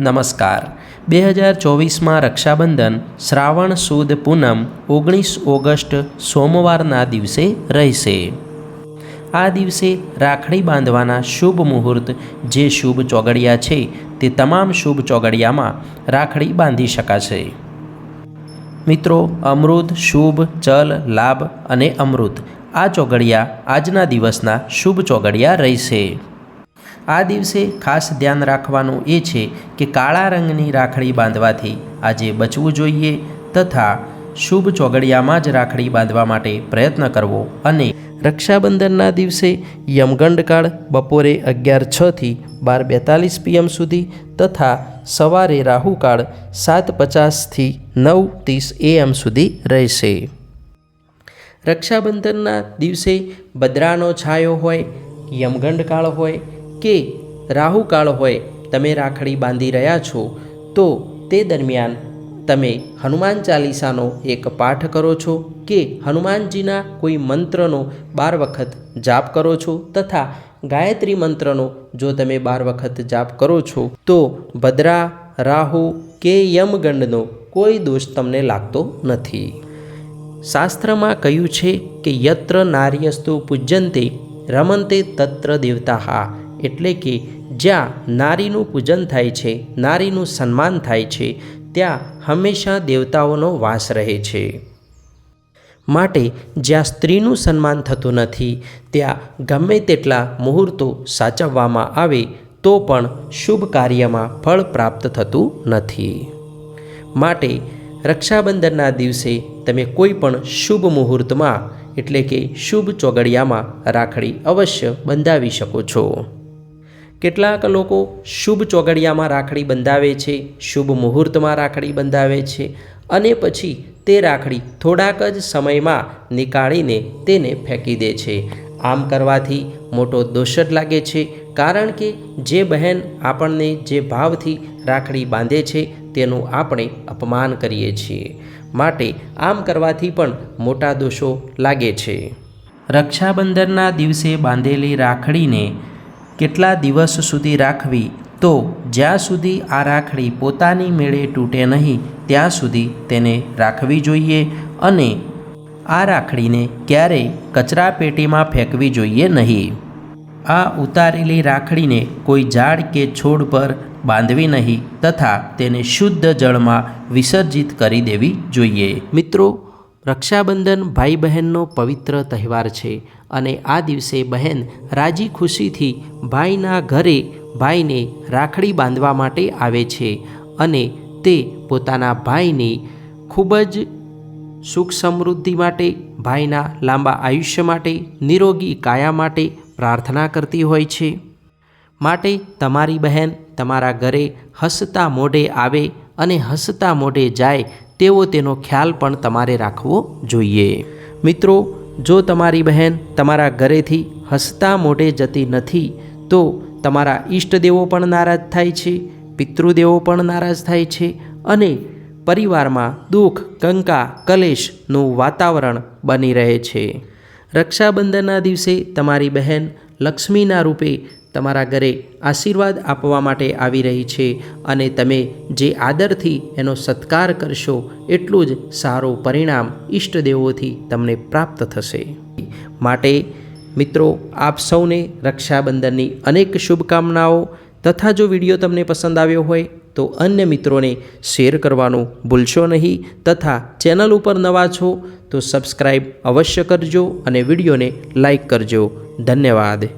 નમસ્કાર. બે હજાર ચોવીસમાં રક્ષાબંધન શ્રાવણ સુદ પૂનમ ઓગણીસ ઓગસ્ટ સોમવારના દિવસે રહેશે. આ દિવસે રાખડી બાંધવાના શુભ મુહૂર્ત જે શુભ ચોગડિયા છે તે તમામ શુભ ચોગડિયામાં રાખડી બાંધી શકાશે. મિત્રો, અમૃત, શુભ ચલ લાભ અને અમૃત આ ચોગડિયા આજના દિવસના શુભ ચોગડિયા રહેશે. આ દિવસે ખાસ ધ્યાન રાખવાનું એ છે કે કાળા રંગની રાખડી બાંધવાથી આજે બચવું જોઈએ તથા શુભ ચોગડિયામાં જ રાખડી બાંધવા માટે પ્રયત્ન કરવો અને રક્ષાબંધનના દિવસે યમગંડકાળ બપોરે અગિયાર છથી બાર બેતાલીસ પીએમ સુધી તથા સવારે રાહુકાળ સાત પચાસથી નવ ત્રીસ એએમ સુધી રહેશે. રક્ષાબંધનના દિવસે બદ્રાનો છાયો હોય યમગંડકાળ હોય કે રાહુકાળ હોય, તમે રાખડી બાંધી રહ્યા છો, તો તે દરમિયાન તમે હનુમાન ચાલીસાનો એક પાઠ કરો છો કે હનુમાનજીના કોઈ મંત્રનો બાર વખત જાપ કરો છો તથા ગાયત્રી મંત્રનો જો તમે બાર વખત જાપ કરો છો, તો ભદ્રા, રાહુ કે યમગંડનો કોઈ દોષ તમને લાગતો નથી. શાસ્ત્રમાં કહ્યું છે કે યત્ર નાર્યસ્તુ પૂજ્યંતે રમંતે તત્ર દેવતા એટલે કે જ્યાં નારીનું પૂજન થાય છે, નારીનું સન્માન થાય છે, ત્યાં હંમેશા દેવતાઓનો વાસ રહે છે. માટે જ્યાં સ્ત્રીનું સન્માન થતું નથી, ત્યાં ગમે તેટલા મુહૂર્તો સાચવવામાં આવે, તો પણ શુભ કાર્યમાં ફળ પ્રાપ્ત થતું નથી. માટે રક્ષાબંધનના દિવસે તમે કોઈ પણ શુભ મુહૂર્તમાં, એટલે કે શુભ ચોગડિયામાં રાખડી અવશ્ય બંધાવી શકો છો. કેટલાક લોકો શુભ ચોગડિયામાં રાખડી બંધાવે છે, શુભ મુહૂર્તમાં રાખડી બંધાવે છે અને પછી તે રાખડી થોડાક જ સમયમાં નીકાળીને તેને ફેંકી દે છે. આમ કરવાથી મોટો દોષ જ લાગે છે કારણ કે જે બહેન આપણને જે ભાવથી રાખડી બાંધે છે તેનું આપણે અપમાન કરીએ છીએ. માટે આમ કરવાથી પણ મોટા દોષો લાગે છે. રક્ષાબંધનના દિવસે બાંધેલી રાખડીને કેટલા દિવસ સુધી રાખવી? તો જ્યાં સુધી આ રાખડી પોતાની મેળે તૂટે નહીં, ત્યાં સુધી તેને રાખવી જોઈએ અને આ રાખડીને ક્યારેય કચરા પેટીમાં ફેંકવી જોઈએ નહીં. આ ઉતારેલી રાખડીને કોઈ ઝાડ કે છોડ પર બાંધવી નહીં તથા તેને શુદ્ધ જળમાં વિસર્જિત કરી દેવી જોઈએ. મિત્રો રક્ષાબંધન ભાઈ બહેનનો પવિત્ર તહેવાર છે અને આ દિવસે બહેન રાજી ખુશીથી ભાઈના ઘરે ભાઈને રાખડી બાંધવા માટે આવે છે અને તે પોતાના ભાઈની ખૂબ જ સુખ સમૃદ્ધિ માટે, ભાઈના લાંબા આયુષ્ય માટે, નિરોગી કાયા માટે પ્રાર્થના કરતી હોય છે. માટે તમારી બહેન તમારા ઘરે હસતા મોઢે આવે અને હસતા મોઢે જાય તેવો તેનો ખ્યાલ પણ તમારે રાખવો જોઈએ. મિત્રો, જો તમારી બહેન તમારા ઘરેથી હસતા મોઢે જતી નથી, તો તમારા ઈષ્ટદેવો પણ નારાજ થાય છે, પિતૃદેવો પણ નારાજ થાય છે અને પરિવારમાં દુઃખ, કંકા, કલેશનું વાતાવરણ બની રહે છે. રક્ષાબંધનના દિવસે તમારી બહેન લક્ષ્મીના રૂપે તમારા ઘરે આશીર્વાદ આપવા માટે આવી રહી છે અને તમે જે આદરથી એનો સત્કાર કરશો, એટલું જ સારું પરિણામ ઈષ્ટદેવોથી તમને પ્રાપ્ત થશે. માટે, મિત્રો, આપ સૌને રક્ષાબંધનની અનેક શુભકામનાઓ તથા જો વીડિયો તમને પસંદ આવ્યો હોય, તો અન્ય મિત્રોને શેર કરવાનું ભૂલશો નહીં તથા ચેનલ ઉપર નવા છો, તો સબસ્ક્રાઈબ અવશ્ય કરજો અને વિડીયોને લાઈક કરજો. ધન્યવાદ.